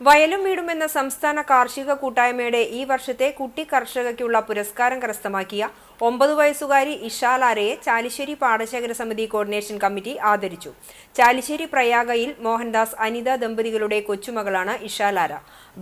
വയലും വീടുമെന്ന സംസ്ഥാന കാർഷിക കൂട്ടായ്മയുടെ ഈ വർഷത്തെ കുട്ടി കർഷകയ്ക്കുള്ള പുരസ്കാരം കരസ്ഥമാക്കിയ ഒമ്പത് വയസ്സുകാരി ഇഷാലാരയെ ചാലിശ്ശേരി പാടശേഖര സമിതി കോർഡിനേഷൻ കമ്മിറ്റി ആദരിച്ചു. ചാലിശ്ശേരി പ്രയാഗയിൽ മോഹൻദാസ് അനിത ദമ്പതികളുടെ കൊച്ചുമകളാണ് ഇഷാലാര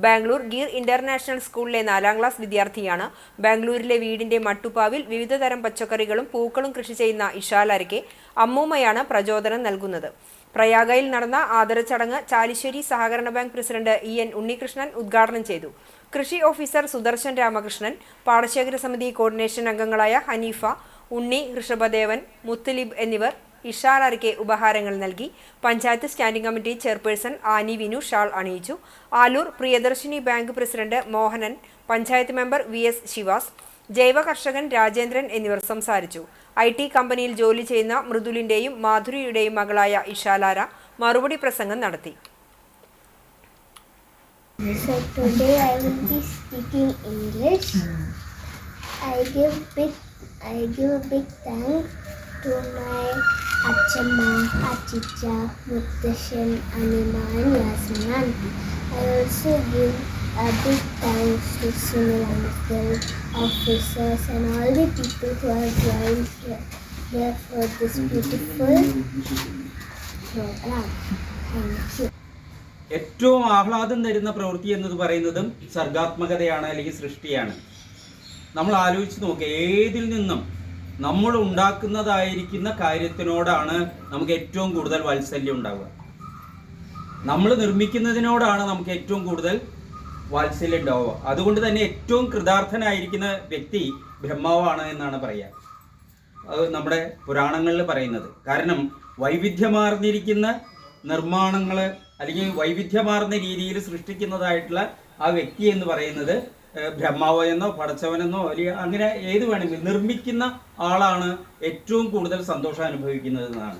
ബാംഗ്ലൂർ ഗീർ ഇന്റർനാഷണൽ സ്കൂളിലെ നാലാം ക്ലാസ് വിദ്യാർത്ഥിയാണ് ബാംഗ്ലൂരിലെ വീടിന്റെ മട്ടുപ്പാവിൽ വിവിധതരം പച്ചക്കറികളും പൂക്കളും കൃഷി ചെയ്യുന്ന ഇഷാലാരയ്ക്ക് അമ്മൂമ്മയാണ് പ്രചോദനം നൽകുന്നത്. പ്രയാഗയിൽ നടന്ന ആദരച്ചടങ്ങ് ചാലിശ്ശേരി സഹകരണ bank president E N Unnikrishnan ഉദ്ഘാടനം ചെയ്തു. കൃഷി ഓഫീസർ സുദർശൻ രാമകൃഷ്ണൻ പാടശേഖര സമിതി കോർഡിനേഷൻ അംഗങ്ങളായ ഹനീഫ ഉണ്ണി ഋഷഭദേവൻ മുത്തലിബ് എന്നിവർ ഇഷാലർക്ക് ഉപഹാരങ്ങൾ നൽകി. Panchayat standing committee chairperson Annie Vinu shawl അണിയിച്ചു. Aloor Priyadarshini bank president Mohanan panchayat member V S Sivas ജൈവ കർഷകൻ രാജേന്ദ്രൻ എന്നിവർ സംസാരിച്ചു. ഐ ടി കമ്പനിയിൽ ജോലി ചെയ്യുന്ന മൃദുലിന്റെയും മാധുരിയുടെയും മകളായ ഇഷാലാര മറുപടി പ്രസംഗം നടത്തി. A big thanks to Sunil uncle, officers and all the people who have joined here for this beautiful program. Thank you. ഏറ്റവും ആഹ്ലാദം തരുന്ന പ്രവൃത്തി എന്നത് പറയുന്നതും സർഗാത്മകതയാണ് അല്ലെങ്കിൽ സൃഷ്ടിയാണ് നമ്മൾ ആലോചിച്ച് നോക്കുക ഏതിൽ നിന്നും നമ്മൾ ഉണ്ടാക്കുന്നതായിരിക്കുന്ന കാര്യത്തിനോടാണ് നമുക്ക് ഏറ്റവും കൂടുതൽ വാത്സല്യം ഉണ്ടാവുക നമ്മൾ നിർമ്മിക്കുന്നതിനോടാണ് നമുക്ക് ഏറ്റവും കൂടുതൽ വാത്സല്യം ഉണ്ടാവുക അതുകൊണ്ട് തന്നെ ഏറ്റവും കൃതാർത്ഥനായിരിക്കുന്ന വ്യക്തി ബ്രഹ്മാവാണ് എന്നാണ് പറയുക. അത് നമ്മുടെ പുരാണങ്ങളിൽ പറയുന്നത്. കാരണം വൈവിധ്യമാർന്നിരിക്കുന്ന നിർമ്മാണങ്ങൾ അല്ലെങ്കിൽ വൈവിധ്യമാർന്ന രീതിയിൽ സൃഷ്ടിക്കുന്നതായിട്ടുള്ള ആ വ്യക്തി എന്ന് പറയുന്നത് ബ്രഹ്മാവ് എന്നോ പടച്ചവനെന്നോ അല്ലെങ്കിൽ അങ്ങനെ ഏത് വേണമെങ്കിലും നിർമ്മിക്കുന്ന ആളാണ് ഏറ്റവും കൂടുതൽ സന്തോഷം അനുഭവിക്കുന്നത് എന്നാണ്